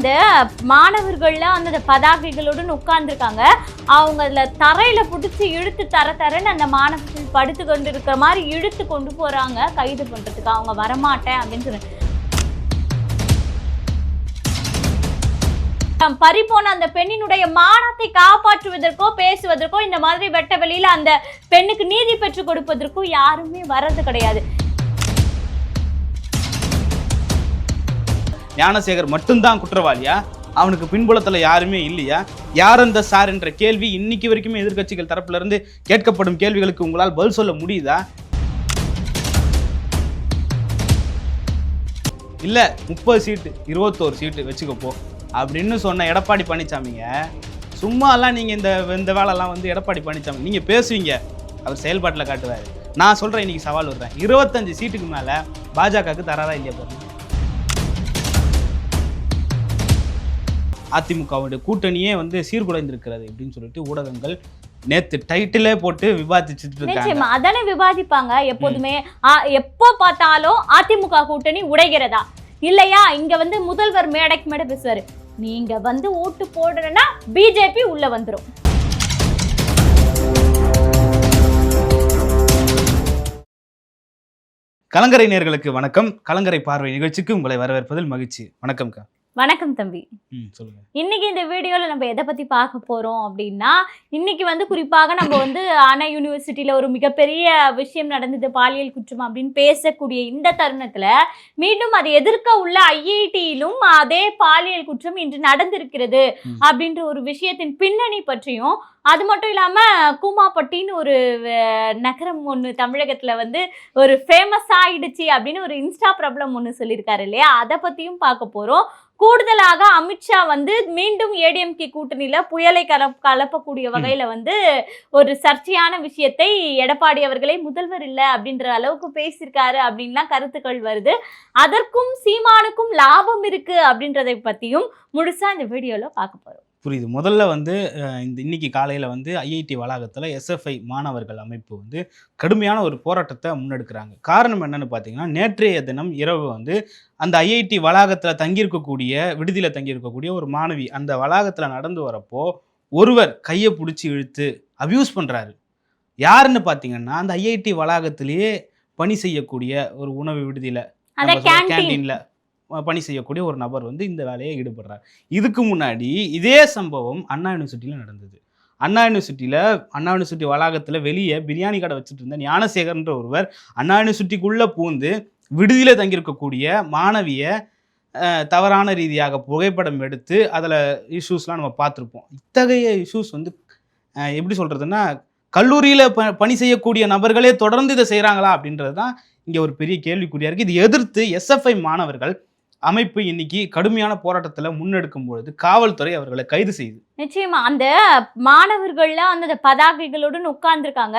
அந்த மாணவர்கள்ல அந்த பதாகைகளுடன் உட்கார்ந்துருக்காங்க. அவங்க அதுல தரையில பிடிச்சி இழுத்து தர தரன்னு அந்த மாணவர்கள் படுத்து கொண்டு இருக்கிற மாதிரி இழுத்து கொண்டு போறாங்க. கைது பண்றதுக்கு அவங்க வரமாட்டேன் அப்படின்னு சொல்லி. தாம் பறிபோன அந்த பெண்ணினுடைய மானத்தை காப்பாற்றுவதற்கோ பேசுவதற்கோ இந்த மாதிரி வெட்ட வெளியில அந்த பெண்ணுக்கு நீதி பெற்றுக் கொடுப்பதற்கோ யாருமே வர்றது கிடையாது. ஞானசேகர் மட்டும்தான் குற்றவாளியா? அவனுக்கு பின்புலத்தில் யாருமே இல்லையா? யார் அந்த சார் என்ற கேள்வி இன்னைக்கு வரைக்குமே எதிர்க்கட்சிகள் தரப்பிலிருந்து கேட்கப்படும் கேள்விகளுக்கு உங்களால் பதில் சொல்ல முடியுதா? இல்லை முப்பது சீட்டு இருபத்தோரு சீட்டு வச்சுக்கப்போ. அப்படின்னு சொன்ன எடப்பாடி பழனிசாமிங்க சும்மாலாம் நீங்கள் இந்த இந்த வேலைலாம் வந்து எடப்பாடி பழனிசாமி நீங்கள் பேசுவீங்க. அவர் செயல்பாட்டில் காட்டுவார். நான் சொல்கிறேன் இன்றைக்கி சவால் விடுறேன். இருபத்தஞ்சு சீட்டுக்கு மேலே பாஜகவுக்கு தராதா இல்லையா பாருங்க? அதிமுகவுடைய கூட்டணியே வந்து சீர்குலைந்திருக்கிறது அப்படின்னு சொல்லிட்டு ஊடகங்கள் நேத்து டைட்டிலே போட்டு விவாதிச்சுட்டு இருக்காங்க. அதானே விவாதிப்பாங்க. எப்போதுமே எப்போ பார்த்தாலும் அதிமுக கூட்டணி உடைகிறதா? இல்லையா? இங்க வந்து முதல்வர் மேடைக்கு மேடை பேசுவாரு. நீங்க வந்து ஓட்டு போடுறேன்னா பிஜேபி உள்ள வந்துரும். கலங்கரை நேர்களுக்கு வணக்கம். கலங்கரை பார்வை நிகழ்ச்சிக்கு உங்களை வரவேற்பதில் மகிழ்ச்சி. வணக்கம்க்கா. வணக்கம் தம்பி. இன்னைக்கு இந்த வீடியோல நம்ம எதை பத்தி பார்க்க போறோம் அப்படின்னா இன்னைக்கு வந்து குறிப்பாக நம்ம வந்து அண்ணா யூனிவர்சிட்டியில ஒரு மிகப்பெரிய விஷயம் நடந்தது பாலியல் குற்றம் அப்படின்னு பேசக்கூடிய இந்த தருணத்துல மீண்டும் அதை எதிர்க்க உள்ள ஐஐடியிலும் அதே பாலியல் குற்றம் இன்று நடந்திருக்கிறது. அப்படின்ற ஒரு விஷயத்தின் பின்னணி பற்றியும் அது மட்டும் இல்லாம கூமாப்பட்டின்னு ஒரு நகரம் ஒன்று தமிழகத்துல வந்து ஒரு ஃபேமஸ் ஆயிடுச்சு அப்படின்னு ஒரு இன்ஸ்டா பிரபலம் ஒன்று சொல்லியிருக்காரு இல்லையா? அதை பத்தியும் பார்க்க போறோம். கூடுதலாக அமித்ஷா வந்து மீண்டும் ஏடிஎம்கே கூட்டணியில புயலை கல கலப்பக்கூடிய வகையில வந்து ஒரு சர்ச்சையான விஷயத்தை எடப்பாடி அவர்களே முதல்வர் இல்லை அப்படின்ற அளவுக்கு பேசியிருக்காரு அப்படின்லாம் கருத்துக்கள் வருது. அதற்கும் சீமானுக்கும் லாபம் இருக்கு அப்படின்றதை பத்தியும் முழுசா இந்த வீடியோல பார்க்க போறோம். புரியுது. முதல்ல வந்து இந்த இன்னைக்கு காலையில் வந்து ஐஐடி வளாகத்தில் எஸ்எஃப்ஐ மாணவர்கள் அமைப்பு வந்து கடுமையான ஒரு போராட்டத்தை முன்னெடுக்கிறாங்க. காரணம் என்னன்னு பார்த்தீங்கன்னா நேற்றைய தினம் இரவு வந்து அந்த ஐஐடி வளாகத்தில் தங்கியிருக்கக்கூடிய விடுதியில் தங்கியிருக்கக்கூடிய ஒரு மாணவி அந்த வளாகத்தில் நடந்து வரப்போ ஒருவர் கையை பிடிச்சி இழுத்து அபியூஸ் பண்ணுறாரு யாருன்னு பார்த்தீங்கன்னா அந்த ஐஐடி வளாகத்திலேயே பணி செய்யக்கூடிய ஒரு உணவு விடுதியில் கேண்டீன்ல பணி செய்யக்கூடிய ஒரு நபர் வந்து இந்த வேலையை ஈடுபடுறார். இதுக்கு முன்னாடி இதே சம்பவம் அண்ணா யூனிவர்சிட்டியில் நடந்தது. அண்ணா யூனிவர்சிட்டியில் அண்ணா யூனிவர்சிட்டி வளாகத்தில் வெளியே பிரியாணி கடை வச்சுட்டு இருந்த ஞானசேகர்ன்ற ஒருவர் அண்ணா யூனிவர்சிட்டிக்குள்ளே பூந்து விடுதியில் தங்கியிருக்கக்கூடிய மாணவியை தவறான ரீதியாக புகைப்படம் எடுத்து அதில் இஷ்யூஸ்லாம் நம்ம பார்த்துருப்போம். இத்தகைய இஷ்யூஸ் வந்து எப்படி சொல்கிறதுன்னா கல்லூரியில் ப பணி செய்யக்கூடிய நபர்களே தொடர்ந்து இதை செய்கிறாங்களா அப்படின்றது தான் இங்கே ஒரு பெரிய கேள்விக்குறியாக இருக்குது இது எதிர்த்து எஸ்எஃப்ஐ மாணவர்கள் அமைப்பு இன்னைக்கு கடுமையான போராட்டத்தில் முன்னெடுக்கும் பொழுது காவல்துறை அவர்களை கைது செய்யுது நிச்சயமா. அந்த மாணவர்கள்ல அந்த பதாகைகளுடன் உட்கார்ந்துருக்காங்க.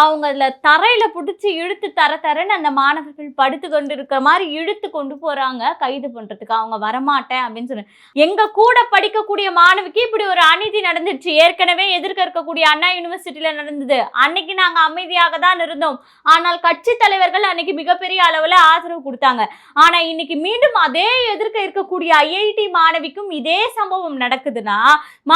அவங்க அதில் தரையில் பிடிச்சி இழுத்து தர தரன்னு அந்த மாணவர்கள் படுத்து கொண்டு இருக்கிற மாதிரி இழுத்து கொண்டு போகிறாங்க கைது பண்ணுறதுக்கு அவங்க வரமாட்டேன் அப்படின்னு சொல்லி. எங்கள் கூட படிக்கக்கூடிய மாணவிக்கு இப்படி ஒரு அநீதி நடந்துச்சு. ஏற்கனவே எதிர்க்க இருக்கக்கூடிய அண்ணா யூனிவர்சிட்டியில் நடந்தது. அன்னைக்கு நாங்கள் அமைதியாக தான் இருந்தோம். ஆனால் கட்சி தலைவர்கள் அன்னைக்கு மிகப்பெரிய அளவில் ஆதரவு கொடுத்தாங்க. ஆனால் இன்னைக்கு மீண்டும் அதே எதிர்க்க இருக்கக்கூடிய ஐஐடி மாணவிக்கும் இதே சம்பவம் நடக்குதுன்னா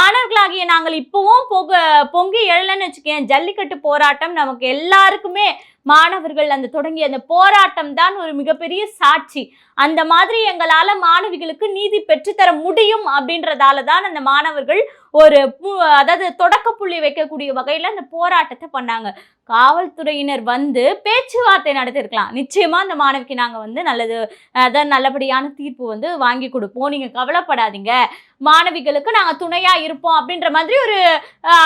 மாணவர்களாகிய நாங்கள் இப்பவும் பொங்க பொங்கி எழலன்னு வச்சுக்கேன். ஜல்லிக்கட்டு போராட்டம் நமக்கு எல்லாருக்குமே மாணவர்கள் அந்த தொடங்கிய அந்த போராட்டம் தான் ஒரு மிகப்பெரிய சாட்சி. அந்த மாதிரி எங்களால் மாணவிகளுக்கு நீதி பெற்றுத்தர முடியும் அப்படின்றதால தான் அந்த மாணவர்கள் ஒரு பு- அதாவது தொடக்க புள்ளி வைக்கக்கூடிய வகையில் அந்த போராட்டத்தை பண்ணாங்க. காவல்துறையினர் வந்து பேச்சுவார்த்தை நடத்திருக்கலாம். நிச்சயமாக அந்த மாணவிக்கு நாங்கள் வந்து நல்லது அதான் நல்லபடியான தீர்ப்பு வந்து வாங்கி கொடுப்போம். நீங்கள் கவலைப்படாதீங்க. மாணவிகளுக்கு நாங்கள் துணையாக இருப்போம் அப்படின்ற மாதிரி ஒரு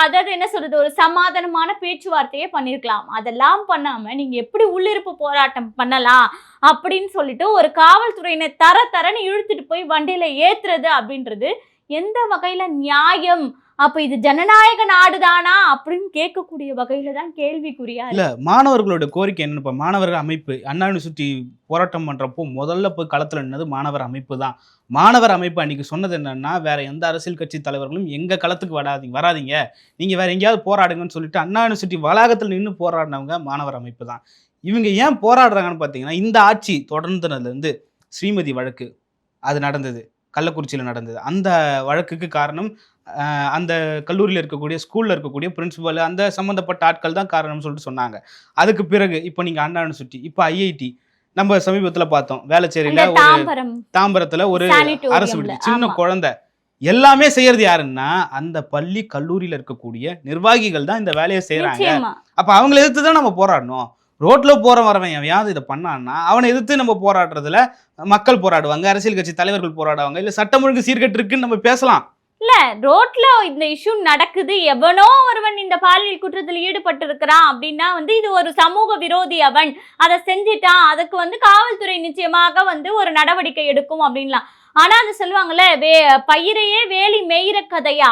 அதாவது என்ன சொல்கிறது ஒரு சமாதானமான பேச்சுவார்த்தையே பண்ணியிருக்கலாம் அதெல்லாம் பண்ணாமல் நீங்கள் எப்படி உள்ளிருப்பு போராட்டம் பண்ணலாம் அப்படின்னு சொல்லிட்டு ஒரு காவல்துறையினர் தர தரன்னு இழுத்துட்டு போய் வண்டியில் ஏத்துறது அப்படின்றது எந்த வகையில் நியாயம்? அப்போ இது ஜனநாயக நாடுதானா? அப்படின்னு கேட்கக்கூடிய வகையில தான் கேள்விக்குறியா இல்லை இல்ல மாணவர்களோட கோரிக்கை என்னன்னு இப்போ மாணவர்கள் அமைப்பு. அண்ணா யூனிவர்சிட்டி போராட்டம் பண்ணுறப்போ முதல்ல போய் களத்தில் நின்னது மாணவர் அமைப்பு தான். மாணவர் அமைப்பு அன்னைக்கு சொன்னது என்னென்னா வேற எந்த அரசியல் கட்சி தலைவர்களும் எங்கள் களத்துக்கு வராதீங்க வராதீங்க. நீங்கள் வேறு எங்கேயாவது போராடுங்கன்னு சொல்லிட்டு அண்ணா யூனிவர்சிட்டி வளாகத்தில் நின்று போராடினவங்க மாணவர் அமைப்பு தான். இவங்க ஏன் போராடுறாங்கன்னு பார்த்தீங்கன்னா இந்த ஆட்சி தொடர்ந்ததுலேருந்து ஸ்ரீமதி வழக்கு அது நடந்தது. கள்ளக்குறிச்சியில் நடந்தது. அந்த வழக்குக்கு காரணம் அந்த கல்லூரியில் இருக்கக்கூடிய ஸ்கூலில் இருக்கக்கூடிய பிரின்சிபல் அந்த சம்மந்தப்பட்ட ஆட்கள் தான் காரணம்னு சொல்லிட்டு சொன்னாங்க. அதுக்கு பிறகு இப்போ நீங்கள் அண்ணா யூனிவர்சிட்டி இப்போ ஐஐடி நம்ம சமீபத்தில் பார்த்தோம் வேளச்சேரியில் ஒரு தாம்பரத்தில் ஒரு அரசு விடுதி சின்ன. குழந்தை. எல்லாமே செய்யறது யாருன்னா அந்த பள்ளி கல்லூரியில இருக்கக்கூடிய நிர்வாகிகள் தான் இந்த வேலையை செய்யறாங்க நிச்சயமா. அப்ப அவங்களை எதிர்த்து தான் நம்ம போராடணும். ரோட்டில் போகிற வரவன் எவையாவது இதை பண்ணான்னா அவனை எதிர்த்து நம்ம போராடுறதுல மக்கள் போராடுவாங்க அரசியல் கட்சி தலைவர்கள் போராடுவாங்க இல்லை சட்டம் ஒழுங்கு சீர்கட்டு இருக்குன்னு நம்ம பேசலாம். ரோட்ல இந்த இஷ்யூ நடக்குது எவனோ ஒருவன் இந்த பாலியல் குற்றத்தில் ஈடுபட்டு இருக்கிறான் அப்படின்னா வந்து இது ஒரு சமூக விரோதி அவன். அதை செஞ்சிட்டான் அதுக்கு வந்து காவல்துறை நிச்சயமாக வந்து ஒரு நடவடிக்கை எடுக்கும் அப்படின்லாம். ஆனா அது சொல்லுவாங்கல்ல வே பயிரையே வேலி மேயிற கதையா?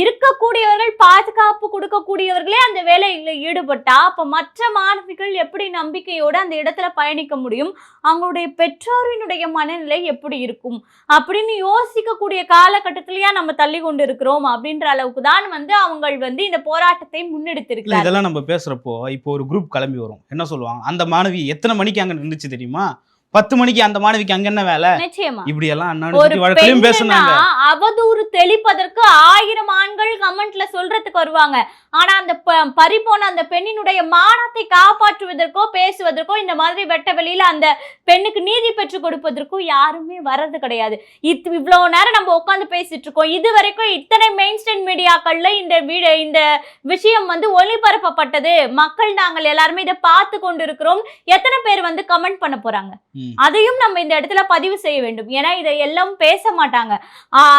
இருக்கக்கூடியவர்கள் பாதுகாப்பு கொடுக்கக்கூடியவர்களே அந்த வேலையில ஈடுபட்டா அப்ப மற்ற மாணவிகள் எப்படி நம்பிக்கையோட அந்த இடத்துல பயணிக்க முடியும்? அவங்களுடைய பெற்றோரினுடைய மனநிலை எப்படி இருக்கும்? அப்படின்னு யோசிக்கக்கூடிய காலகட்டத்திலயா நம்ம தள்ளி கொண்டு இருக்கிறோம் அப்படின்ற அளவுக்கு தான் வந்து அவங்க வந்து இந்த போராட்டத்தை முன்னெடுத்திருக்கு இதெல்லாம் நம்ம பேசுறப்போ இப்போ ஒரு குரூப் கிளம்பி வரும். என்ன சொல்லுவாங்க? அந்த மாணவி எத்தனை மணிக்கு அங்க நின்றுச்சு தெரியுமா? பத்து மணிக்கு அந்த மாணவிக்கு அங்க என்ன வேலை? நிச்சயமா. இப்படி எல்லாம் அண்ணா ஒரு யூனிவர்சிட்டி வழக்கிலையும் பெண்ணுனா பேசுனாங்க. அவதூறு தெளிப்பதற்கு ஆயிரம் ஆண்கள் கமெண்ட்ல சொல்றதுக்கு வருவாங்க. ஆனா அந்த பறிபோன அந்த பெண்ணினுடைய மானத்தை காப்பாற்றுவதற்கோ பேசுவதற்கோ இந்த மாதிரி வெட்ட வெளியில அந்த பெண்ணுக்கு நீதி பெற்று கொடுப்பதற்கோ யாருமே வர்றது கிடையாது. இது இவ்வளவு நேரம் நம்ம உட்காந்து பேசிட்டு இருக்கோம். இது வரைக்கும் இத்தனை மெயின் ஸ்ட்ரீம் மீடியாக்கள்ல இந்த வீடு இந்த விஷயம் வந்து ஒளிபரப்பப்பட்டது. மக்கள் நாங்கள் எல்லாருமே இதை பார்த்து கொண்டு இருக்கிறோம் எத்தனை பேர் வந்து கமெண்ட் பண்ண போறாங்க. அதையும் நம்ம இந்த இடத்துல பதிவு செய்ய வேண்டும். ஏன்னா இதை எல்லாம் பேச மாட்டாங்க.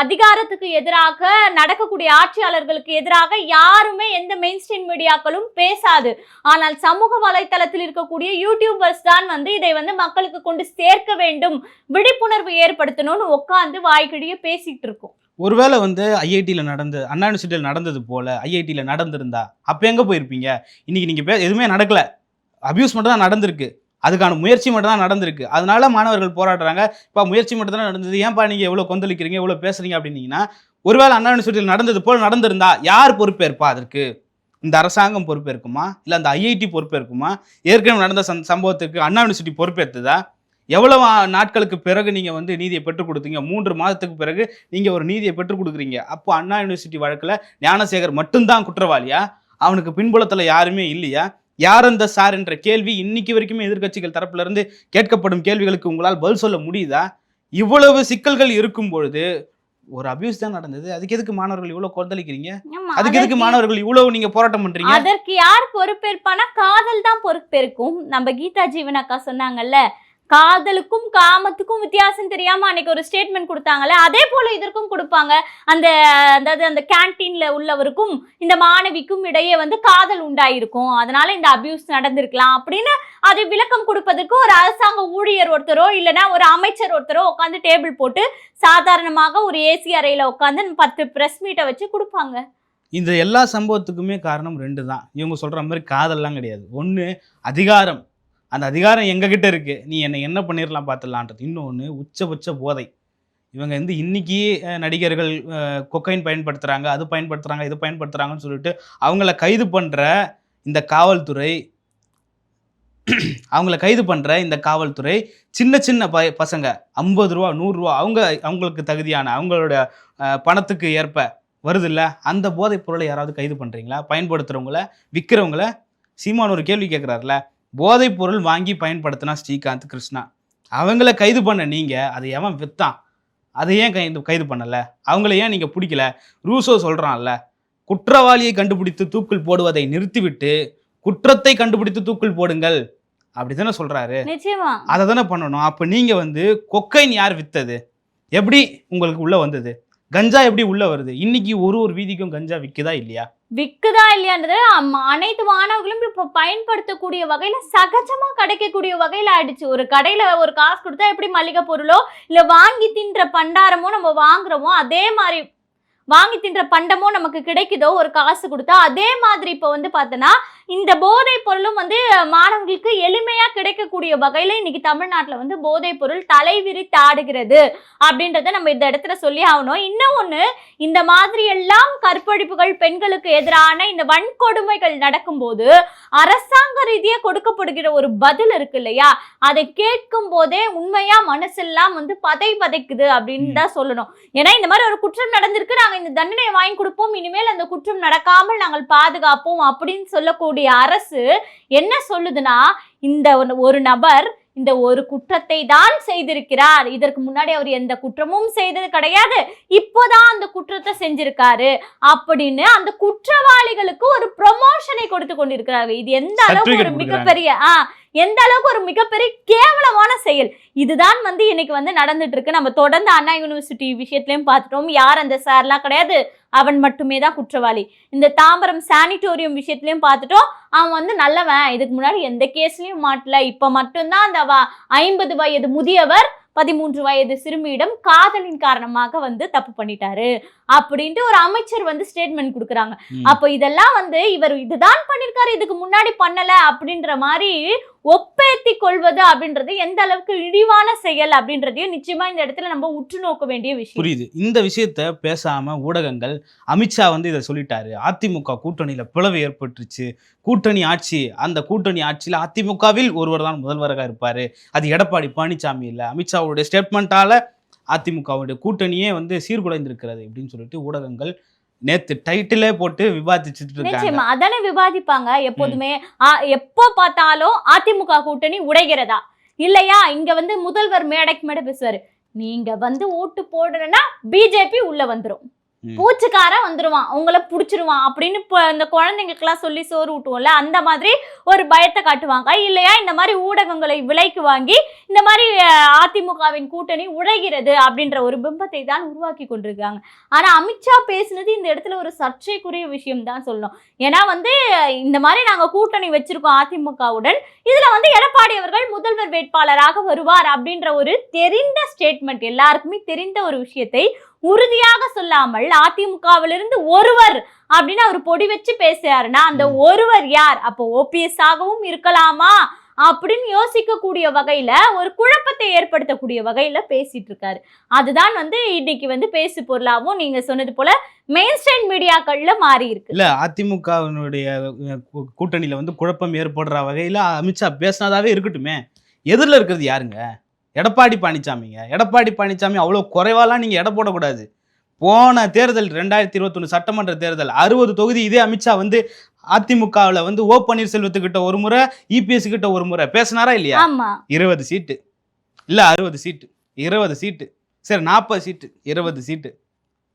அதிகாரத்துக்கு எதிராக நடக்கக்கூடிய ஆட்சியாளர்களுக்கு எதிராக யாருமே எந்த மெயின் ஸ்ட்ரீம் மீடியாக்களும் பேசாது. ஆனால் சமூக வலைத்தளத்தில் இருக்கக்கூடிய யூடியூபர்ஸ் தான் வந்து இதை வந்து மக்களுக்கு கொண்டு சேர்க்க வேண்டும். விழிப்புணர்வு ஏற்படுத்தணும்னு உட்காந்து வாய்க்கிடியே பேசிட்டு இருக்கோம். ஒருவேளை வந்து ஐஐடியில் நடந்து அண்ணா யூனிவர்சிட்டியில் நடந்தது போல ஐஐடியில் நடந்திருந்தா அப்போ எங்கே போயிருப்பீங்க? இன்னைக்கு நீங்கள் பே எதுவுமே நடக்கல. அபியூஸ் மட்டும் தான் நடந்திருக்கு. அதுக்கான முயற்சி மட்டும் தான் நடந்திருக்கு. அதனால மாணவர்கள் போராடுறாங்க. இப்போ முயற்சி மட்டும் தான் நடந்தது. ஏன்பா நீங்கள் எவ்வளோ கொந்தளிக்கிறீங்க எவ்வளோ பேசுறீங்க அப்படின்னீங்கன்னா ஒருவேளை அண்ணா யூனிவர்சிட்டியில் நடந்தது போல் நடந்திருந்தா யார் பொறுப்பேற்பா அதற்கு? இந்த அரசாங்கம் பொறுப்பேற்குமா? இல்லை அந்த ஐஐடி பொறுப்பேற்குமா? ஏற்கனவே நடந்த சம் சம்பவத்துக்கு அண்ணா யூனிவர்சிட்டி பொறுப்பேற்றுதா எவ்வளவு நாட்களுக்கு பிறகு நீங்கள் வந்து நீதியை பெற்றுக் கொடுத்தீங்க? மூன்று மாதத்துக்கு பிறகு நீங்கள் ஒரு நீதியை பெற்றுக் கொடுக்குறீங்க. அப்போ அண்ணா யூனிவர்சிட்டி வழக்கில் ஞானசேகர் மட்டும்தான் குற்றவாளியா? அவனுக்கு பின்புலத்தில் யாருமே இல்லையா? யார் அந்த சார் என்ற கேள்வி இன்னைக்கு வரைக்குமே எதிர்க்கட்சிகள் தரப்புல இருந்து கேட்கப்படும் கேள்விகளுக்கு உங்களால் பதில் சொல்ல முடியுதா? இவ்வளவு சிக்கல்கள் இருக்கும் பொழுது ஒரு அபியூஸ் தான் நடந்தது. அதுக்கு எதுக்கு மாணவர்கள் இவ்வளவு கொந்தளிக்கிறீங்க? அதுக்கு எதுக்கு மாணவர்கள் இவ்வளவு நீங்க போராட்டம் பண்றீங்க? அதற்கு யார் பொறுப்பேற்பானா? காதல் தான் பொறுப்பேற்கும். நம்ம கீதா ஜீவன் அக்கா சொன்னாங்கல்ல காதலுக்கும் காமத்துக்கும் வித்தியாசம் தெரியாம அன்னைக்கு ஒரு ஸ்டேட்மெண்ட் கொடுத்தாங்கல்ல அதே போல இதற்கும் கொடுப்பாங்க. அந்த அதாவது அந்த கேன்டீன்ல உள்ளவருக்கும் இந்த மாணவிக்கும் இடையே வந்து காதல் உண்டாயிருக்கும். அதனால இந்த அபியூஸ் நடந்திருக்கலாம் அப்படின்னு அது விளக்கம் கொடுப்பதற்கு ஒரு அரசாங்க ஊழியர் ஒருத்தரோ இல்லைன்னா ஒரு அமைச்சர் ஒருத்தரோ உட்காந்து டேபிள் போட்டு சாதாரணமாக ஒரு ஏசி அறையில உட்காந்து பத்து பிரஸ் மீட்டை வச்சு கொடுப்பாங்க. இந்த எல்லா சம்பவத்துக்குமே காரணம் ரெண்டு தான். இவங்க சொல்ற மாதிரி காதல்லாம் கிடையாது. ஒன்று அதிகாரம். அந்த அதிகாரம் எங்ககிட்ட இருக்குது நீ என்னை என்ன பண்ணிடலாம் பார்த்துடலான்றது இன்னொன்று உச்சபட்ச போதை. இவங்க வந்து இன்றைக்கி நடிகர்கள் கொக்கைன் பயன்படுத்துகிறாங்க அது பயன்படுத்துகிறாங்க இது பயன்படுத்துகிறாங்கன்னு சொல்லிட்டு அவங்கள கைது பண்ணுற இந்த காவல்துறை அவங்கள கைது பண்ணுற இந்த காவல்துறை சின்ன சின்ன ப பசங்க ஐம்பது ரூபா நூறுரூவா அவங்க அவங்களுக்கு தகுதியான அவங்களோட பணத்துக்கு ஏற்ப வருது அந்த போதைப் பொருளை யாராவது கைது பண்ணுறீங்களா பயன்படுத்துறவங்கள விற்கிறவங்கள சீமான் ஒரு கேள்வி கேட்குறாருல போதைப் பொருள் வாங்கி பயன்படுத்தினா ஸ்ரீகாந்த் கிருஷ்ணா. அவங்கள கைது பண்ண நீங்க அதை எவன் வித்தான்? அதை ஏன் கைது கைது பண்ணல? அவங்கள ஏன் நீங்க பிடிக்கல? ரூசோ சொல்றான்ல குற்றவாளியை கண்டுபிடித்து தூக்கில் போடுவதை நிறுத்திவிட்டு குற்றத்தை கண்டுபிடித்து தூக்கில் போடுங்கள். அப்படிதானே சொல்றாரு. நிச்சயமா. அதை தானே பண்ணணும். அப்போ நீங்கள் வந்து கொக்கைன் யார் வித்தது? எப்படி உங்களுக்கு உள்ள வந்தது? கஞ்சா எப்படி உள்ள வருது? இன்னைக்கு ஒரு ஒரு வீதிக்கும் கஞ்சா விக்குதா இல்லையா? விற்குதா இல்லையான்றது அனைத்து மாணவர்களும் இப்போ பயன்படுத்தக்கூடிய வகையில் சகஜமாக கிடைக்கக்கூடிய வகையில் ஆயிடுச்சு. ஒரு கடையில் ஒரு காசு கொடுத்தா எப்படி மளிகை பொருளோ இல்லை வாங்கி தின்ற பண்டாரமோ நம்ம வாங்குறோமோ அதே மாதிரி வாங்கி தின்ற பண்டமோ நமக்கு கிடைக்குதோ ஒரு காசு கொடுத்தா அதே மாதிரி இப்போ வந்து பார்த்தோன்னா இந்த போதைப் பொருளும் வந்து மாணவர்களுக்கு எளிமையா கிடைக்கக்கூடிய வகையில இன்னைக்கு தமிழ்நாட்டுல வந்து போதைப் பொருள் தலைவிரித்து ஆடுகிறது அப்படின்றத நம்ம இந்த இடத்துல சொல்லி ஆகணும். இன்னும் ஒண்ணு இந்த மாதிரி எல்லாம் கற்பழிப்புகள் பெண்களுக்கு எதிரான இந்த வன்கொடுமைகள் நடக்கும்போது அரசாங்க ரீதியா கொடுக்கப்படுகிற ஒரு பதில் இருக்கு இல்லையா? அதை கேட்கும் போதே உண்மையா மனசெல்லாம் வந்து பதை பதைக்குது அப்படின்னு தான் சொல்லணும். ஏன்னா இந்த மாதிரி ஒரு குற்றம் நடந்திருக்கு. நாங்க இந்த தண்டனையை வாங்கி கொடுப்போம். இனிமேல் அந்த குற்றம் நடக்காமல் நாங்கள் பாதுகாப்போம் அப்படின்னு சொல்லக்கூடிய அரசு என்ன சொல்லுதுன்னா இந்த ஒரு- நபர் இந்த ஒரு குற்றத்தை தான் செய்திருக்கிறார். இதற்கு முன்னாடி அவர் எந்த குற்றமும் செய்தது கிடையாது. இப்போதான் அந்த குற்றத்தை செஞ்சிருக்காரு அப்படின்னு அந்த குற்றவாளிகளுக்கு ஒரு ப்ரொமோஷனை கொடுத்து கொண்டிருக்கிறார்கள் இது எந்த அளவுக்கு ஒரு. மிகப்பெரிய ஆ எந்த அளவுக்கு ஒரு மிகப்பெரிய கேவலமான செயல். இதுதான் வந்து இன்னைக்கு வந்து நடந்துட்டு இருக்கு. நம்ம தொடர்ந்து அண்ணா யூனிவர்சிட்டி விஷயத்திலயும் பார்த்துட்டோம். யார் அந்த சார்லாம் கிடையாது. அவன் மட்டுமே தான் குற்றவாளி. இந்த தாம்பரம் சானிட்டோரியம் விஷயத்திலயும் பார்த்துட்டோம். அவன் வந்து நல்லவன். இதுக்கு முன்னாடி எந்த கேஸ்லயும் மாட்டல. இப்ப மட்டும்தான் அந்த ஐம்பது வயது முதியவர் பதிமூன்று வயது சிறுமியிடம் காதலின் காரணமாக வந்து தப்பு பண்ணிட்டாரு. அப்படின்ட்டு ஒரு அமைச்சர் வந்து ஸ்டேட்மெண்ட் கொடுக்குறாங்க. அப்போ இதெல்லாம் வந்து இவர் இதுதான் பண்ணிருக்காரு. இதுக்கு முன்னாடி பண்ணல அப்படின்ற மாதிரி ஒப்பேத்தி கொள்வது அப்படின்றது எந்த அளவுக்கு இழிவான செயல் அப்படின்றதையும் நிச்சயமா இந்த இடத்துல நம்ம உற்று நோக்க வேண்டிய விஷயம். புரியுது. இந்த விஷயத்த பேசாம ஊடகங்கள் அமித்ஷா வந்து இதை சொல்லிட்டாரு. அதிமுக கூட்டணியில பிளவு ஏற்பட்டுருச்சு. கூட்டணி ஆட்சி அந்த கூட்டணி ஆட்சியில அதிமுகவில் ஒருவர் தான் முதல்வராக இருப்பாரு. அது எடப்பாடி பழனிசாமி இல்லை. அமித்ஷாவுடைய ஸ்டேட்மெண்ட்டால அதிமுகவுடைய கூட்டணியே வந்து சீர்குலைந்திருக்கிறது அப்படின்னு சொல்லிட்டு ஊடகங்கள் நேத்து டைட்டிலே போட்டு விவாதிச்சுட்டு இருக்காங்க. அதானே விவாதிப்பாங்க. எப்போதுமே எப்போ பார்த்தாலும் அதிமுக கூட்டணி உடைகிறதா? இல்லையா? இங்க வந்து முதல்வர் மேடைக்கு மேடை பேசுவாரு. நீங்க வந்து ஓட்டு போடுறேன்னா பிஜேபி உள்ள வந்துரும். ம். வந்துருவான். உங்களை புடிச்சிருவான். அப்படின்னு இப்போ இந்த குழந்தைங்களுக்கெல்லாம் சொல்லி சோறு ஊட்டுவோம்ல அந்த மாதிரி ஒரு பயத்தை காட்டுவாங்க. இல்லையா இந்த மாதிரி ஊடகங்களை விலைக்கு வாங்கி இந்த மாதிரி அதிமுகவின் கூட்டணி உழைகிறது அப்படின்ற ஒரு பிம்பத்தை தான் உருவாக்கி கொண்டிருக்காங்க. ஆனா அமித்ஷா பேசினது இந்த இடத்துல ஒரு சர்ச்சைக்குரிய விஷயம் தான் சொல்லணும். ஏன்னா வந்து இந்த மாதிரி நாங்க கூட்டணி வச்சிருக்கோம் அதிமுகவுடன் இதுல வந்து எடப்பாடி அவர்கள் முதல்வர் வேட்பாளராக வருவார் அப்படின்ற ஒரு தெரிந்த ஸ்டேட்மெண்ட் எல்லாருக்குமே தெரிந்த ஒரு விஷயத்தை உறுதியாக சொல்லாமல் அதிமுகவிலிருந்து ஒருவர் அப்படின்னு அவர் பொடி வச்சு பேசுறாருன்னா அந்த ஒருவர் யார்? அப்போ ஓபிஎஸ் ஆகவும் இருக்கலாமா? அப்படின்னு யோசிக்கக்கூடிய வகையில ஒரு குழப்பத்தை ஏற்படுத்தக்கூடிய வகையில பேசிட்டு இருக்காரு. அதுதான் வந்து இன்னைக்கு வந்து பேசு பொருளாவும் நீங்க சொன்னது போல மெயின் ஸ்ட்ரீம் மீடியாக்கள்ல மாறி இருக்கு. இல்ல அதிமுகவினுடைய கூட்டணியில வந்து குழப்பம் ஏற்படுற வகையில அமித்ஷா பேசினதாவே இருக்கட்டுமே. எதிரில் இருக்கிறது யாருங்க? எடப்பாடி பழனிசாமிங்க எடப்பாடி பழனிசாமி அவ்வளோ குறைவாலாம் நீங்க எடை போடக்கூடாது. போன தேர்தல் ரெண்டாயிரத்தி இருபத்தொன்று சட்டமன்ற தேர்தல் அறுபது தொகுதி இதே அமித்ஷா வந்து அதிமுகவில் வந்து ஓ பன்னீர்செல்வத்துக்கிட்ட ஒரு முறை இபிஎஸ் கிட்ட ஒரு முறை. பேசினாரா இல்லையா? இருபது சீட்டு. இல்லை அறுபது சீட்டு. இருபது சீட்டு. சரி நாற்பது சீட்டு. இருபது சீட்டு.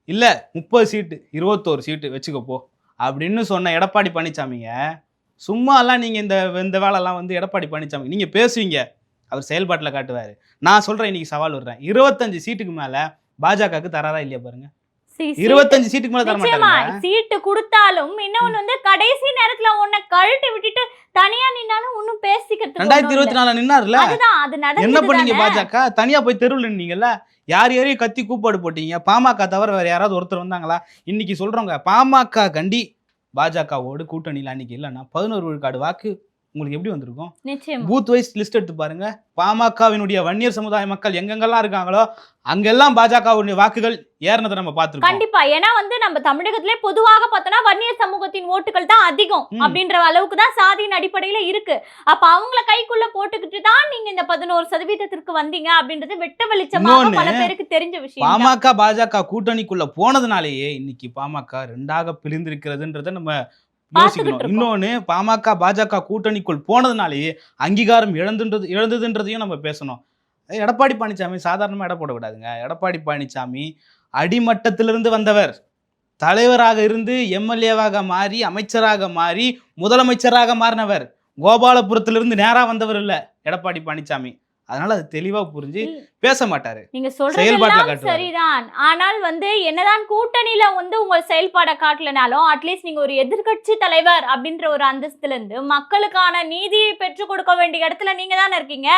இல்லை முப்பது சீட்டு. இருபத்தோரு சீட்டு வச்சுக்க போ. அப்படின்னு சொன்ன எடப்பாடி பழனிசாமிங்க சும்மாலாம் நீங்கள் இந்த இந்த வேலைலாம் வந்து எடப்பாடி பழனிசாமி நீங்கள் பேசுவீங்க. அவர் செயல்பாட்டில் காட்டுவார். நான் சொல்கிறேன் இன்னைக்கு சவால் விடுறேன். இருபத்தஞ்சு சீட்டுக்கு மேலே பாஜகவுக்கு தராரா இல்லையா பாருங்க. இருபத்தஞ்சு சீட்டுக்கு மேலே தர சீட்டு கொடுத்தாலும் இன்னொன்னு வந்து கடைசி நேரத்துல உன்னை கழட்டி விட்டுட்டு தனியா நின்னாலும் ஒண்ணும் பேசிக்கிறதுக்கு ரெண்டாயிரத்தி இருபத்தி. நாலு நின்னார்ல? என்ன பண்ணீங்க. பாஜக? தனியா போய் தெருவில் நின்னீங்கல்ல? யார் யாரையும் கத்தி கூப்பாடு போட்டீங்க? பாமக தவிர வேற யாராவது ஒருத்தர் வந்தாங்களா? இன்னைக்கு சொல்றவங்க பாமக கண்டி பாஜகவோடு கூட்டணியில் அன்னைக்கு இல்லைன்னா பதினோரு விழுக்காடு வாக்கு உங்களுக்கு எப்படி வந்திருக்கும்? நிச்சயமா. பூத் வைஸ் லிஸ்ட் எடுத்து பாருங்க. பாமகவினுடைய வன்னியர் சமுதாய மக்கள் எங்கெங்கெல்லாம் இருக்காங்களோ அங்கெல்லாம் பாஜகவுடைய வாக்குகள் ஏறினதை நம்ம பார்த்துருக்கோம். கண்டிப்பா. ஏன்னா வந்து நம்ம தமிழகத்திலே பொதுவாக பார்த்தோம்னா வன்னியர் சமூகத்தின் ஓட்டுகள் தான் அதிகம். அப்படின்ற அளவுக்கு தான் சாதியின் அடிப்படையில இருக்கு. அப்ப அவங்கள கைக்குள்ள போட்டுக்கிட்டு தான் நீங்க இந்த பதினோரு சதவீதத்திற்கு வந்தீங்க அப்படின்றது வெட்ட வெளிச்சமாக பல பேருக்கு தெரிஞ்ச விஷயம். பாமக பாஜக கூட்டணிக்குள்ள போனதுனாலேயே இன்னைக்கு பாமக ரெண்டாக பிரிந்திருக்கிறதுன்றத நம்ம யோசிக்கணும். இன்னொன்னு பாமக பாஜக கூட்டணிக்குள் போனதுனாலேயே அங்கீகாரம் இழந்துன்றது இழந்ததுன்றதையும் நம்ம பேசணும். எடப்பாடி பழனிசாமி சாதாரணமாக எடை போடக்கூடாதுங்க எடப்பாடி பழனிசாமி அடிமட்டத்திலிருந்து வந்தவர். தலைவராக இருந்து எம்எல்ஏவாக மாறி அமைச்சராக மாறி முதலமைச்சராக மாறினவர். கோபாலபுரத்திலிருந்து நேரா வந்தவர் இல்ல எடப்பாடி பழனிசாமி அதனால அது தெளிவா புரிஞ்சு பேச மாட்டாரு. நீங்க காட்டுவாரு. சரிதான். ஆனால் வந்து என்னதான் கூட்டணியில வந்து உங்க செயல்பாட காட்டலனாலும் அட்லீஸ்ட் நீங்க ஒரு எதிர்க்கட்சி தலைவர் அப்படின்ற ஒரு அந்தஸ்துல இருந்து மக்களுக்கான நீதியை பெற்றுக் கொடுக்க வேண்டிய இடத்துல நீங்க தானே இருக்கீங்க.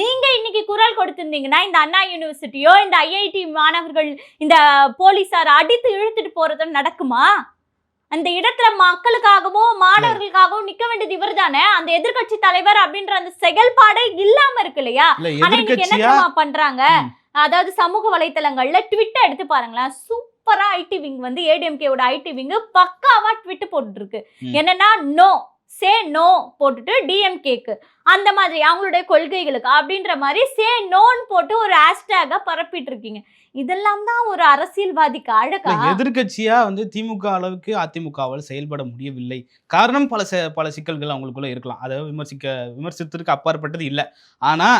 நீங்க இன்னைக்கு குரல் கொடுத்திருந்தீங்கன்னா இந்த அண்ணா யூனிவர்சிட்டியோ இந்த ஐஐடி மாணவர்கள் இந்த போலீசார் அடித்து இழுத்துட்டு போறது நடக்குமா? அந்த இடத்துல மக்களுக்காகவும் மாணவர்களுக்காகவும் நிக்க வேண்டியது இவர் தானே அந்த எதிர்க்கட்சி தலைவர் அப்படின்ற அந்த செயல்பாடே இல்லாம இருக்கு இல்லையா? இல்ல ஆனா இன்னைக்கு என்ன பண்றாங்க. அதாவது சமூக வலைத்தளங்கள்ல ட்விட்டர் எடுத்து பாருங்களேன். சூப்பரா ஐடி விங் வந்து ஏடிஎம்கேவோட ஐடி விங் பக்காவா ட்விட் போட்டுட்டு இருக்கு ம். என்னன்னா நோ சே நோ போட்டுட்டு டிஎம்கேக்கு அந்த மாதிரி அவங்களுடைய கொள்கைகளுக்கு அப்படின்ற மாதிரி சே நோன்னு போட்டு ஒரு ஹேஷ்டேக பரப்பிட்டு இருக்கீங்க இதெல்லாம் தான் ஒரு அரசியல்வாதிக்கு அழகா எதிர்கட்சியா வந்து திமுக அளவுக்கு அதிமுகவால் செயல்பட முடியவில்லை. காரணம் பல பல சிக்கல்கள் அவங்களுக்குள்ள இருக்கலாம். அதை விமர்சிக்க விமர்சித்ததுக்கு அப்பாற்பட்டது இல்லை. ஆனா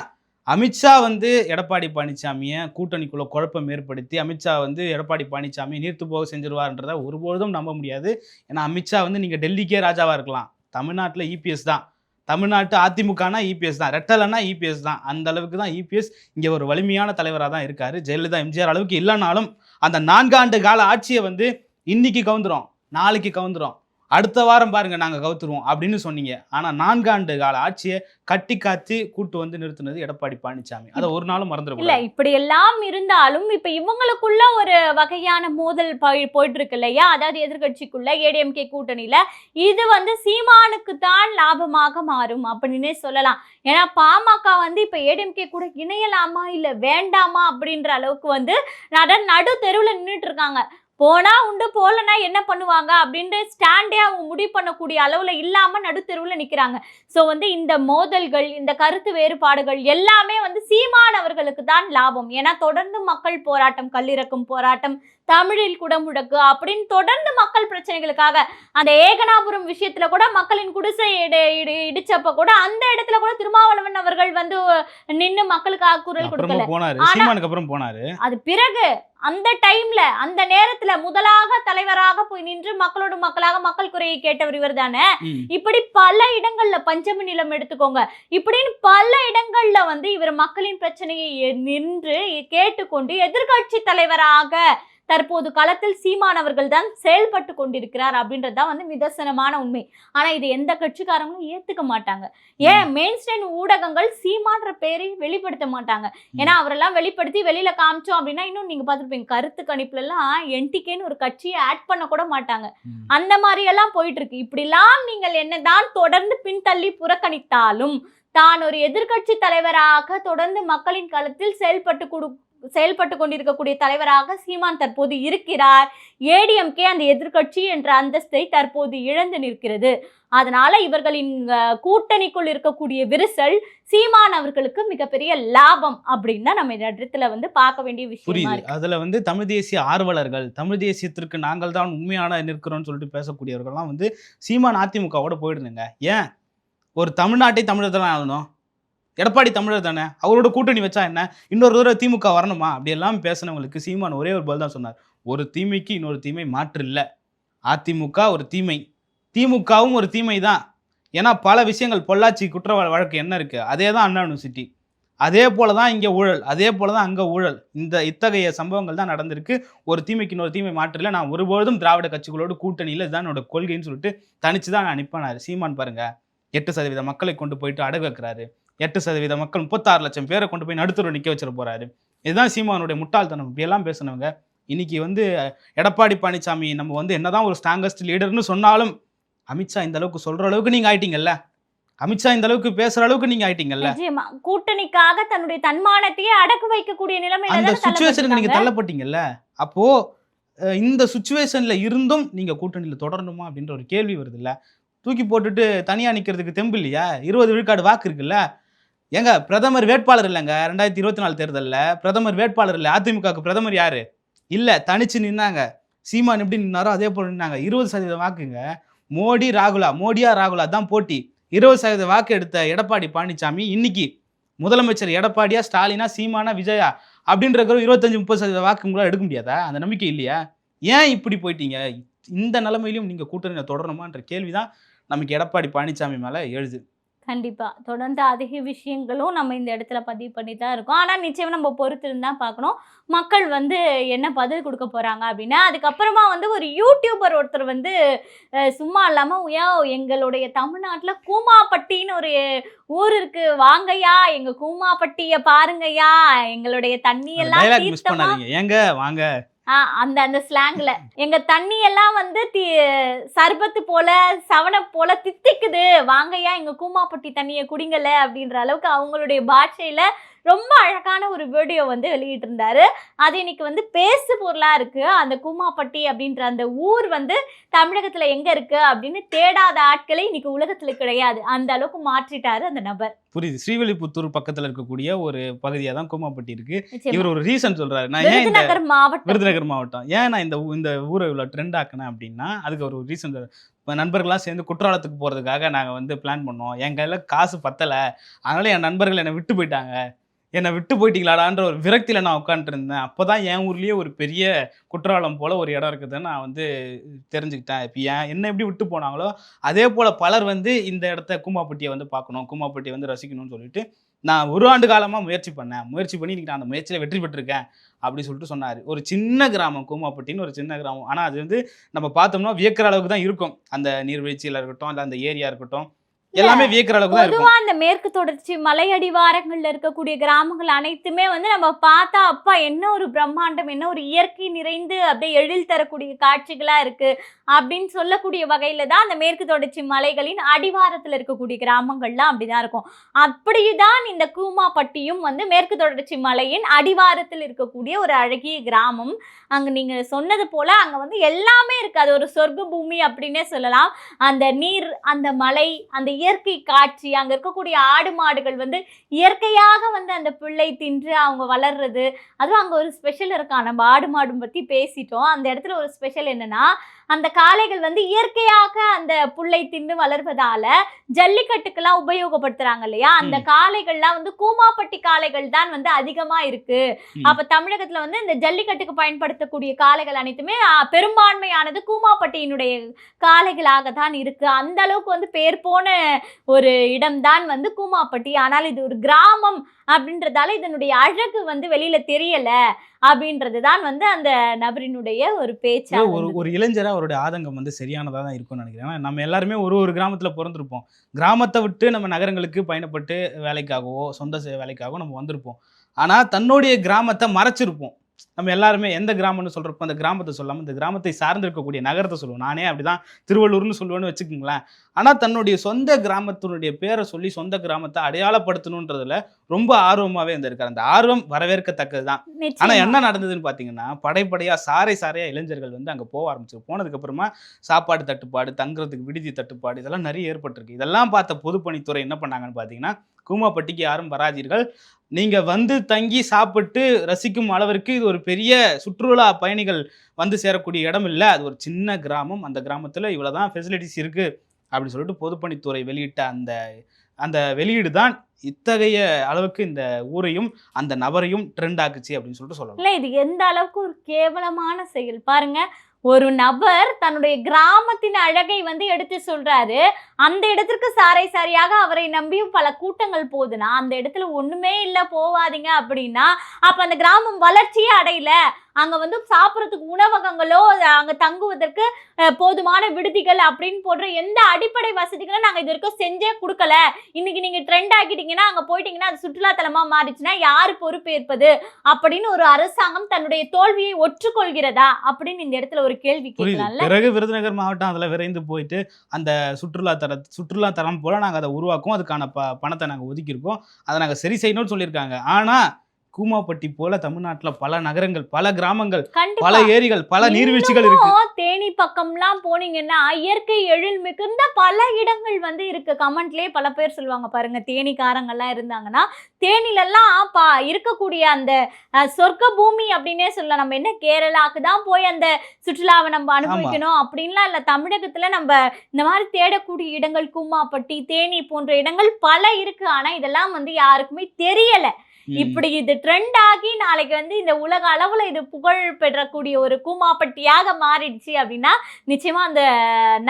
அமித்ஷா வந்து எடப்பாடி பழனிசாமியை கூட்டணிக்குள்ள குழப்பம் ஏற்படுத்தி அமித்ஷா வந்து எடப்பாடி பழனிசாமி நீர்த்து போக செஞ்சிருவார்ன்றதை ஒருபொழுதும் நம்ப முடியாது. ஏன்னா அமித்ஷா வந்து நீங்கள் டெல்லிக்கே ராஜாவாக இருக்கலாம். தமிழ்நாட்டில் இபிஎஸ் தான். தமிழ்நாட்டு அதிமுகனா இபிஎஸ் தான். ரெட்டலன்னா இபிஎஸ் தான். அந்த அளவுக்கு தான் இபிஎஸ் இங்கே ஒரு வலிமையான தலைவராக தான் இருக்காரு. ஜெயலலிதா எம்ஜிஆர் அளவுக்கு இல்லைனாலும் அந்த நான்காண்டு கால ஆட்சியை வந்து இன்னைக்கு கவுந்துரும். நாளைக்கு கவுந்துரும். அடுத்த வாரம் பாருங்க நாங்க கவுத்துருவோம் அப்படின்னு சொன்னீங்க. ஆனா நான்காண்டு கால ஆட்சியை கட்டி காத்து கூட்டு வந்து நிறுத்தினது எடப்பாடி பழனிசாமி அதை ஒரு நாளும் இல்ல மறந்துடக்கூடாது இப்படி எல்லாம் இருந்தாலும் இப்ப இவங்களுக்குள்ள ஒரு வகையான மோதல் போய்- போயிட்டு இருக்கு இல்லையா? அதாவது எதிர்க்கட்சிக்குள்ள ஏடிஎம்கே கூட்டணியில இது வந்து சீமானுக்கு தான் லாபமாக மாறும் அப்படின்னே சொல்லலாம். ஏன்னா பாமக வந்து இப்ப ஏடிஎம்கே கூட இணையலாமா இல்ல வேண்டாமா அப்படின்ற அளவுக்கு வந்து நட நடு தெருவுல நின்றுட்டு இருக்காங்க. போனா உண்டு போலனா என்ன பண்ணுவாங்க அப்படின்ற ஸ்டாண்டே அவங்க முடிவு பண்ணக்கூடிய அளவுல இல்லாம நடுத்தெருவில் நிக்கிறாங்க. சோ வந்து இந்த மோதல்கள் இந்த கருத்து வேறுபாடுகள் எல்லாமே வந்து சீமானவர்களுக்கு தான் லாபம். ஏன்னா தொடர்ந்து மக்கள் போராட்டம் கல்லிறக்கும் போராட்டம் தமிழில் குடமுடக்கு அப்படின்னு தொடர்ந்து மக்கள் பிரச்சனைகளுக்காக அந்த ஏகனாபுரம் விஷயத்துல கூட மக்களின் குடிசை இடி இடி இடிச்சப்ப கூட அந்த இடத்துல கூட திருமாவளவன் அவர்கள் வந்து நின்னு மக்களுக்காக குரல் கொடுக்கல. போனாரு. அது பிறகு அந்த டைம்ல அந்த நேரத்துல முதலாக தலைவராக போய் நின்று மக்களோடு மக்களாக மக்கள் குறையை கேட்டவர் இவர் தானே. இப்படி பல இடங்கள்ல பஞ்சமி நிலம் எடுத்துக்கோங்க. இப்படின்னு பல இடங்கள்ல வந்து இவர் மக்களின் பிரச்சனையை நின்று கேட்டுக்கொண்டு எதிர்க்கட்சி தலைவராக தற்போது களத்தில் சீமானவர்கள் தான் செயல்பட்டு கொண்டிருக்கிறார் அப்படின்றது தான் வந்து நிதர்சனமான உண்மை. ஆனா இது எந்த கட்சிக்காரங்களும் ஏத்துக்க மாட்டாங்க. ஏன்? மெயின் ஸ்ட்ரீம் ஊடகங்கள் சீமான்ற பேரை வெளிப்படுத்த மாட்டாங்க. ஏன்னா அவரெல்லாம் வெளிப்படுத்தி வெளியில காமிச்சோம் அப்படின்னா இன்னும் நீங்க பார்த்துருப்பீங்க கருத்து கணிப்புல எல்லாம் என்டிகேன்னு ஒரு கட்சியை ஆட் பண்ண கூட மாட்டாங்க. அந்த மாதிரி எல்லாம் போயிட்டு இருக்கு இப்படிலாம் நீங்கள் என்னதான் தொடர்ந்து பின்தள்ளி புறக்கணித்தாலும் தான் ஒரு எதிர்க்கட்சி தலைவராக தொடர்ந்து மக்களின் களத்தில் செயல்பட்டு கொடு செயல்பட்டு கொண்டிருக்கக்கூடிய தலைவராக சீமான் தற்போது இருக்கிறார். ஏடிஎம்கே அந்த எதிர்க்கட்சி என்ற அந்தஸ்தை தற்போது இழந்து நிற்கிறது. அதனால இவர்களின் கூட்டணிக்குள் இருக்கக்கூடிய விரிசல் சீமான் அவர்களுக்கு மிகப்பெரிய லாபம் அப்படின்னு தான் நம்ம இந்த இடத்துல வந்து பார்க்க வேண்டிய விஷயமா புரியுது. அதுல வந்து தமிழ் தேசிய ஆர்வலர்கள் தமிழ் தேசியத்திற்கு நாங்கள் தான் உண்மையான நிற்கிறோம்னு சொல்லிட்டு பேசக்கூடியவர்கள்லாம் வந்து சீமான் அதிமுகவோட போயிடுங்க ஏன்? ஒரு தமிழ்நாட்டை தமிழர் தானே ஆகணும் எடப்பாடி தமிழர் தானே? அவரோட கூட்டணி வச்சா என்ன? இன்னொரு தடவை திமுக வரணுமா? அப்படி எல்லாம் பேசினவங்களுக்கு சீமான் ஒரே ஒரு பதில் தான் சொன்னார். ஒரு தீமைக்கு இன்னொரு தீமை மாற்று இல்லை. அதிமுக ஒரு தீமை. திமுகவும் ஒரு தீமை தான். ஏன்னா பல விஷயங்கள் பொள்ளாச்சி குற்ற வழக்கு என்ன இருக்குது அதே தான் அண்ணா யூனிவர்சிட்டி. அதே போல தான் இங்கே ஊழல். அதே போல தான் அங்கே ஊழல். இந்த இத்தகைய சம்பவங்கள் தான் நடந்திருக்கு. ஒரு தீமைக்கு இன்னொரு தீமை மாற்றில நான் ஒருபொழுதும் திராவிட கட்சிகளோடு கூட்டணியில் இதுதான் என்னோட கொள்கைன்னு சொல்லிட்டு தனிச்சு தான் நான் அனுப்பினார் சீமான் பாருங்கள் எட்டு சதவீத மக்களை கொண்டு போயிட்டு அடகு வைக்கிறாரு. எட்டு சதவீத மக்கள் முப்பத்தாறு லட்சம் பேரை கொண்டு போய் நடுத்தர நிற்க வச்சிட போறாரு. இதுதான் சீமானுடைய முட்டாள்தனம். இப்படியெல்லாம் பேசினவங்க இன்னைக்கு வந்து எடப்பாடி பழனிசாமி நம்ம வந்து என்னதான் ஒரு ஸ்ட்ராங்கஸ்ட் லீடர்னு சொன்னாலும் அமித்ஷா இந்த அளவுக்கு சொல்ற அளவுக்கு நீங்க ஆயிட்டீங்கல்ல? அமித்ஷா இந்த அளவுக்கு பேசுற அளவுக்கு நீங்க ஆயிட்டீங்கல்ல? கூட்டணிக்காக தன்னுடைய தன்மானத்தையே அடக்கு வைக்கக்கூடிய நிலைமையில அந்த சுச்சுவேஷனுக்கு நீங்க. தள்ளப்பட்டீங்கல்ல? அப்போ இந்த சுச்சுவேஷன்ல இருந்தும் நீங்க கூட்டணியில தொடரணுமா அப்படின்ற ஒரு கேள்வி வருது இல்ல தூக்கி போட்டுட்டு தனியா நிக்கிறதுக்கு தெம்பு இல்லையா? இருபது விழுக்காடு வாக்கு இருக்குல்ல? ஏங்க பிரதமர் வேட்பாளர் இல்லைங்க ரெண்டாயிரத்தி இருபத்தி நாலு தேர்தலில் பிரதமர் வேட்பாளர் இல்லை அதிமுகவுக்கு பிரதமர் யார்? இல்லை தனிச்சு நின்னாங்க. சீமான் எப்படி நின்னாரோ அதே போல் நின்னாங்க. இருபது சதவீதம் வாக்குங்க. மோடி ராகுலா மோடியா ராகுலா தான் போட்டி. இருபது சதவீத வாக்கு எடுத்த எடப்பாடி பழனிசாமி இன்னைக்கு முதலமைச்சர் எடப்பாடியா ஸ்டாலினா சீமானா விஜயா அப்படின்ற இருபத்தஞ்சு முப்பது சதவீத வாக்கு உங்களால் எடுக்க முடியாதா? அந்த நம்பிக்கை இல்லையா? ஏன் இப்படி போயிட்டீங்க? இந்த நிலைமையிலும் நீங்கள் கூட்டணியில் தொடரணுமான்ற கேள்விதான் நமக்கு எடப்பாடி பழனிசாமி மேலே எழுது. கண்டிப்பா. தொடர்ந்து அதிக விஷயங்களும் நம்ம இந்த இடத்துல பதிவு பண்ணி தான் இருக்கோம். ஆனா நிச்சயம் நம்ம பொறுத்திருந்து பார்க்கணும். மக்கள் வந்து என்ன பதில் கொடுக்க போறாங்க அப்படின்னா அதுக்கப்புறமா வந்து ஒரு யூடியூபர் ஒருத்தர் வந்து சும்மா இல்லாம "யோ, எங்களுடைய தமிழ்நாட்டுல கூமாப்பட்டின்னு ஒரு ஊர் இருக்கு. வாங்கய்யா எங்க கூமாப்பட்டிய பாருங்கய்யா. எங்களுடைய தண்ணி எல்லாம் டைலாக் மிஸ் தீர்த்தமா பண்ணாதீங்க. ஏங்க வாங்க. அந்த அந்த ஸ்லாங்ல எங்க தண்ணி எல்லாம் வந்து தி சர்பத்து போல சவனை போல தித்திக்குது. வாங்கய்யா எங்க கூமாப்பட்டி தண்ணியை குடிங்கல அப்படின்ற அளவுக்கு அவங்களுடைய பாஷையில ரொம்ப அழகான ஒரு வீடியோ வந்து வெளியிட்டிருந்தாரு. அது இன்னைக்கு வந்து பேசு பொருளா இருக்கு. அந்த கூமாப்பட்டி அப்படின்ற அந்த ஊர் வந்து தமிழகத்துல எங்க இருக்கு அப்படின்னு தேடாத ஆட்களே இன்னைக்கு உலகத்துல கிடையாது. அந்த அளவுக்கு மாற்றிட்டாரு அந்த நபர். புரியுது. ஸ்ரீவில்லிபுத்தூர் பக்கத்துல இருக்கக்கூடிய ஒரு பகுதியா தான் கூமாப்பட்டி இருக்கு. இவர் ஒரு ரீசன் சொல்றாரு. நான் ஏன் இந்த விருதுநகர் மாவட்டம். விருதுநகர் மாவட்டம். ஏன் நான் இந்த இந்த ஊரை இவ்வளோ ட்ரெண்ட் ஆக்கினேன் அப்படின்னா அதுக்கு ஒரு ரீசன் நண்பர்கள்லாம் சேர்ந்து குற்றாலத்துக்கு போகிறதுக்காக நாங்கள் வந்து பிளான் பண்ணோம். என் கையில் காசு பத்தலை. அதனால என் நண்பர்கள் என்னை விட்டு போயிட்டாங்க. என்னை விட்டு போயிட்டீங்களாடான்ற ஒரு விரக்தியில் நான் உட்காந்துருந்தேன் அப்போ தான் என் ஊர்லேயே ஒரு பெரிய குற்றாலம் போல் ஒரு இடம் இருக்குதுன்னு நான் வந்து தெரிஞ்சுக்கிட்டேன். இப்போ ஏன் என்ன எப்படி விட்டு போனாங்களோ அதே போல் பலர் வந்து இந்த இடத்த கூமாப்பட்டியை வந்து பார்க்கணும் கூமாப்பட்டியை வந்து ரசிக்கணும்னு சொல்லிட்டு நான் ஒரு ஆண்டு காலமாக முயற்சி பண்ணேன். முயற்சி பண்ணி நீங்கள் நான் அந்த முயற்சியில் வெற்றி பெற்றிருக்கேன் அப்படின்னு சொல்லிட்டு சொன்னார். ஒரு சின்ன கிராமம் கூமாப்பட்டின்னு ஒரு சின்ன கிராமம். ஆனால் அது வந்து நம்ம பார்த்தோம்னா வியக்கிற அளவுக்கு தான் இருக்கும். அந்த நீர்வீழ்ச்சியில் இருக்கட்டும் இல்லை அந்த ஏரியா இருக்கட்டும். எல்லாமே வியக்கிற அளவுக்கு தான் பொதுவா அந்த மேற்கு தொடர்ச்சி மலையடிவாரங்கள்ல இருக்கக்கூடிய கிராமங்கள் அனைத்துமே வந்து நம்ம பார்த்தா அப்பா என்ன ஒரு பிரம்மாண்டம் என்ன ஒரு இயற்கை நிறைந்து அப்படியே எழில் தரக்கூடிய காட்சிகளா இருக்கு அப்படின்னு சொல்லக்கூடிய வகையில தான் அந்த மேற்கு தொடர்ச்சி மலைகளின் அடிவாரத்துல இருக்கக்கூடிய கிராமங்கள்லாம் அப்படிதான் இருக்கும். அப்படிதான் இந்த கூமாப்பட்டியும் வந்து மேற்கு தொடர்ச்சி மலையின் அடிவாரத்தில் இருக்கக்கூடிய ஒரு அழகிய கிராமம். அங்க நீங்க சொன்னது போல அங்க வந்து எல்லாமே இருக்கு. அது ஒரு சொர்க்க பூமி அப்படின்னே சொல்லலாம். அந்த நீர் அந்த மலை அந்த இயற்கை காட்சி அங்கே இருக்கக்கூடிய ஆடு மாடுகள் வந்து இயற்கையாக வந்து அந்த பிள்ளை தின்று அவங்க வளர்றது. அதுவும் அங்கே ஒரு ஸ்பெஷல் இருக்கா நம்ம ஆடு மாடும் பற்றி பேசிட்டோம். அந்த இடத்துல ஒரு ஸ்பெஷல் என்னென்னா அந்த காளைகள் வந்து இயற்கையாக அந்த புல்லை தின்னு வளர்வதால ஜல்லிக்கட்டுக்கெல்லாம் உபயோகப்படுத்துறாங்க இல்லையா? அந்த காளைகள்லாம் வந்து கூமாப்பட்டி காளைகள் தான் வந்து அதிகமா இருக்கு. அப்ப தமிழகத்துல வந்து இந்த ஜல்லிக்கட்டுக்கு பயன்படுத்தக்கூடிய காளைகள் அனைத்துமே பெரும்பான்மையானது கூமாப்பட்டியினுடைய காளைகளாக தான் இருக்கு. அந்த அளவுக்கு வந்து பேர் போன ஒரு இடம்தான் வந்து கூமாப்பட்டி. ஆனால் இது ஒரு கிராமம் அப்படின்றதால இதனுடைய அழகு வந்து வெளியில தெரியல அப்படின்றது தான் வந்து அந்த நபரினுடைய ஒரு பேச்சா ஒரு. ஒரு இளைஞரா அவருடைய ஆதங்கம் வந்து சரியானதாக தான் இருக்கும்னு நினைக்கிறேன். ஏன்னா நம்ம எல்லாருமே ஒரு ஒரு கிராமத்தில் பிறந்திருப்போம். கிராமத்தை விட்டு நம்ம நகரங்களுக்கு பயணப்பட்டு வேலைக்காகவோ சொந்த வேலைக்காகவோ நம்ம வந்திருப்போம். ஆனால் தன்னுடைய கிராமத்தை மறைச்சிருப்போம். நம்ம எல்லாருமே எந்த கிராமம்னு சொல்கிறப்போ அந்த கிராமத்தை சொல்லாமல் இந்த கிராமத்தை சார்ந்து இருக்கக்கூடிய நகரத்தை சொல்லுவோம். நானே அப்படிதான் திருவள்ளூர்னு சொல்லுவேன்னு வச்சுக்கோங்களேன். ஆனால் தன்னுடைய சொந்த கிராமத்தினுடைய பேரை சொல்லி சொந்த கிராமத்தை அடையாளப்படுத்தணுன்றதுல ரொம்ப ஆர்வமாகவே இருந்திருக்காரு. அந்த ஆர்வம் வரவேற்கத்தக்கது தான் ஆனா நிச்சயமா. என்ன நடந்ததுன்னு பாத்தீங்கன்னா படைப்படையா சாறை சாறையா இளைஞர்கள் வந்து அங்க போக ஆரம்பிச்சு போனதுக்கு அப்புறமா சாப்பாடு தட்டுப்பாடு தங்குறதுக்கு விடுதி தட்டுப்பாடு இதெல்லாம் நிறைய ஏற்பட்டிருக்கு. இதெல்லாம் பார்த்த பொதுப்பணித்துறை என்ன பண்ணாங்கன்னு பாத்தீங்கன்னா கூமாப்பட்டிக்கு யாரும் வராதீர்கள். நீங்கள் வந்து தங்கி சாப்பிட்டு ரசிக்கும் அளவிற்கு இது ஒரு பெரிய சுற்றுலா பயணிகள் வந்து சேரக்கூடிய இடம் இல்லை. அது ஒரு சின்ன கிராமம். அந்த கிராமத்தில் இவ்வளோ தான் ஃபெசிலிட்டிஸ் இருக்குது அப்படின்னு சொல்லிட்டு பொதுப்பணித்துறை வெளியிட்ட அந்த அந்த வெளியீடு தான் இத்தகைய அளவுக்கு இந்த ஊரையும் அந்த நபரையும் ட்ரெண்ட் ஆக்குச்சு அப்படின்னு சொல்லிட்டு சொல்லலாம். இல்லை இது எந்த அளவுக்கு ஒரு கேவலமான செயல்? பாருங்க ஒரு நபர் தன்னுடைய கிராமத்தின் அழகை வந்து எடுத்து சொல்றாரு. அந்த இடத்திற்கு சாரை சாரியாக அவரை நம்பியும் பல கூட்டங்கள் போகுதுன்னா அந்த இடத்துல ஒண்ணுமே இல்ல போவாதீங்க அப்படின்னா அப்ப அந்த கிராமம் வளர்ச்சியே அடையல. அங்க வந்து சாப்பிட்றதுக்கு உணவகங்களோ அங்க தங்குவதற்கு போதுமான விடுதிகள் அப்படின்னு போன்ற எந்த அடிப்படை வசதிகளும் நாங்க இது வரைக்கும் செஞ்சே கொடுக்கல. இன்னைக்கு நீங்க ட்ரெண்ட் ஆக்கிட்டீங்கன்னா அங்க போயிட்டீங்கன்னா அது சுற்றுலாத்தலமா மாறிச்சுன்னா யாரு பொறுப்பேற்பது? அப்படின்னு ஒரு அரசாங்கம் தன்னுடைய தோல்வியை ஒற்றுக்கொள்கிறதா? அப்படின்னு இந்த இடத்துல ஒரு கேள்வி கேட்கலாம்ல? பிறகு விருதுநகர் மாவட்டம் அதில் விரைந்து போயிட்டு அந்த சுற்றுலா தர சுற்றுலா தரம் போல நாங்கள் அதை உருவாக்குவோம் அதுக்கான ப பணத்தை நாங்கள் ஒதுக்கியிருக்கோம். அதை நாங்கள் சரி செய்யணும்னு சொல்லியிருக்காங்க. ஆனால் கூமாப்பட்டி போல தமிழ்நாட்டில் பல நகரங்கள் பல கிராமங்கள் பல ஏரிகள் பல நீர்வீழ்ச்சிகள் இருக்கு. தேனி பக்கம்லாம் போனீங்கன்னா இயற்கை எழில் மிகுந்த பல இடங்கள் வந்து இருக்கு. கமெண்ட்லயே பல பேர் சொல்லுவாங்க பாருங்க தேனிக்காரங்கெல்லாம் இருந்தாங்கன்னா தேனிலெல்லாம் பா இருக்கக்கூடிய அந்த சொர்க்க பூமி அப்படின்னே சொல்லலாம். நம்ம என்ன கேரளாக்கு தான் போய் அந்த சுற்றுலாவை நம்ம அனுபவிக்கணும் அப்படின்லாம் இல்லை. தமிழகத்துல நம்ம இந்த மாதிரி தேடக்கூடிய இடங்கள் கூமாப்பட்டி தேனி போன்ற இடங்கள் பல இருக்கு. ஆனா இதெல்லாம் வந்து யாருக்குமே தெரியல. இப்படி இது ட்ரெண்ட் ஆகி நாளைக்கு வந்து இந்த உலக அளவுல இது புகழ் பெறக்கூடிய ஒரு கூமாப்பட்டியாக மாறிடுச்சு அப்படின்னா நிச்சயமா அந்த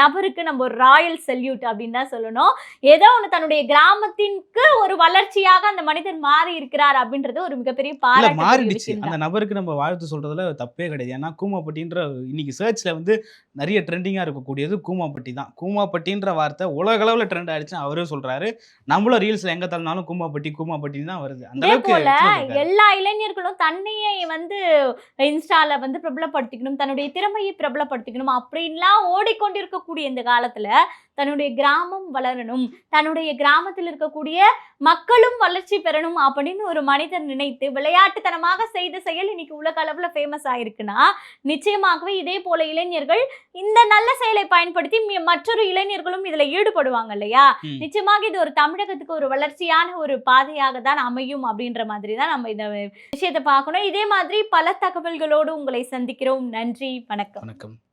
நபருக்கு நம்ம ஒரு ராயல் செல்யூட் அப்படின்னு தான் சொல்லணும். ஏதோ ஒன்று தன்னுடைய கிராமத்திற்கு ஒரு வளர்ச்சியாக அந்த மனிதர் மாறி இருக்கிறார் அப்படின்றது ஒரு மிகப்பெரிய பாராட்டு மாறிடுச்சு. அந்த நபருக்கு நம்ம வாழ்த்து சொல்றதுல தப்பே கிடையாது. ஏன்னா கூமாப்பட்டின்ற இன்னைக்கு சர்ச்ல வந்து நிறைய ட்ரெண்டிங்கா இருக்கக்கூடியது கூமாப்பட்டி தான். கூமாப்பட்டின்ற வார்த்தை உலக அளவுல ட்ரெண்ட் ஆயிடுச்சுன்னு அவரே சொல்றாரு. நம்மளும் ரீல்ஸ்ல எங்க தள்ளினாலும் கூமாப்பட்டி கூமாப்பட்டின்னு தான் வருது. அந்த போல. எல்லா இளைஞர்களும் தன்னையே வந்து இன்ஸ்டால வந்து பிரபலப்படுத்திக்கணும் தன்னுடைய திறமையை பிரபலப்படுத்திக்கணும் அப்படின்லாம் ஓடிக்கொண்டிருக்கக்கூடிய இந்த காலத்துல தன்னுடைய கிராமம் வளரணும் தன்னுடைய கிராமத்தில் இருக்கக்கூடிய மக்களும் வளர்ச்சி பெறணும் அப்படின்னு ஒரு மனிதர் நினைத்து விளையாட்டுத்தனமாக செய்த செயல் இன்னைக்கு உலக அளவுல ஃபேமஸ் ஆயிருக்குன்னா நிச்சயமாகவே இதே போல இளைஞர்கள் இந்த நல்ல செயலை பயன்படுத்தி மற்றொரு இளைஞர்களும் இதுல ஈடுபடுவாங்க இல்லையா. நிச்சயமாக இது ஒரு தமிழகத்துக்கு ஒரு வளர்ச்சியான ஒரு பாதையாக தான் அமையும் அப்படின்ற மாதிரி தான் நம்ம இந்த விஷயத்தை பார்க்கணும். இதே மாதிரி பல தகவல்களோடு உங்களை சந்திக்கிறோம். நன்றி வணக்கம். வணக்கம்.